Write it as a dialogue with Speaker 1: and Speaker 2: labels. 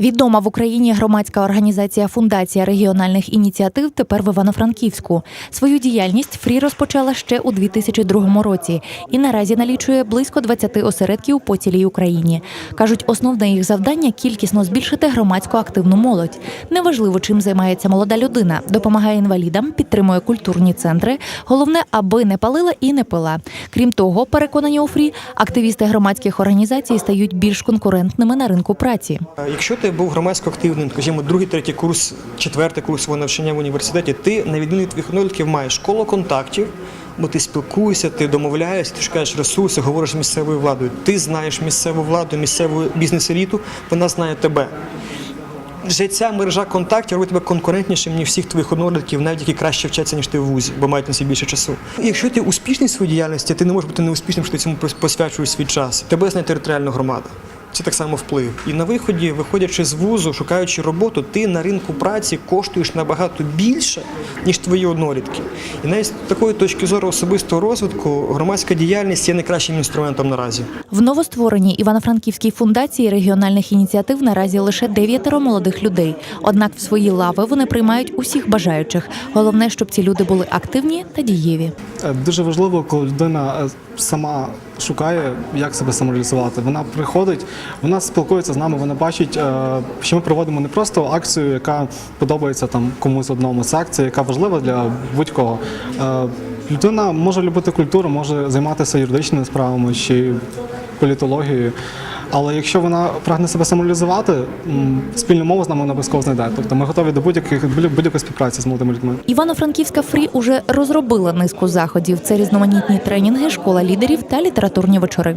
Speaker 1: Відома в Україні громадська організація Фундація регіональних ініціатив тепер в Івано-Франківську. Свою діяльність Фрі розпочала ще у 2002 році і наразі налічує близько 20 осередків по цілій Україні. Кажуть, основне їх завдання кількісно збільшити громадську активну молодь. Неважливо, чим займається молода людина, допомагає інвалідам, підтримує культурні центри. Головне, аби не палила і не пила. Крім того, переконані у Фрі, активісти громадських організацій стають більш конкурентними на ринку праці.
Speaker 2: Е, Якщо ти був громадсько активним, скажімо, другий, третій курс, четвертий курс навчання в університеті, ти на відміну від однолітків маєш коло контактів, бо ти спілкуєшся, ти домовляєшся, ти шукаєш ресурси, говориш з місцевою владою. Ти знаєш місцеву владу, місцеву бізнес-еліту, вона знає тебе. Вже ця мережа контактів робить тебе конкурентнішим, ніж всіх твоїх однолітків, навіть які краще вчаться, ніж ти в вузі, бо мають на собі більше часу. Якщо ти успішний в своїй діяльності, ти не можеш бути неуспішним, що ти цьому посвячуєш свій час. Тебе знає територіальна громада. Це так само вплив. І на виході, виходячи з вузу, шукаючи роботу, ти на ринку праці коштуєш набагато більше, ніж твої однолітки. І навіть з такої точки зору особистого розвитку громадська діяльність є найкращим інструментом наразі.
Speaker 1: В новоствореній Івано-Франківській фундації регіональних ініціатив наразі лише дев'ятеро молодих людей. Однак в свої лави вони приймають усіх бажаючих. Головне, щоб ці люди були активні та дієві.
Speaker 3: Е, Дуже важливо, коли людина е, сама шукає, як себе самореалізувати. Вона приходить, вона спілкується з нами, вона бачить, е, що ми проводимо не просто акцію, яка подобається там комусь одному. Це акція, яка важлива для будь-кого. Е, Людина може любити культуру, може займатися юридичними справами чи політологією. Але якщо вона прагне себе самореалізувати, спільну мову з нами обов'язково знайде. Тобто ми готові до будь-яких будь-якої співпраці з молодими людьми.
Speaker 1: Івано-Франківська Фрі уже розробила низку заходів. Це різноманітні тренінги, школа лідерів та літературні вечори.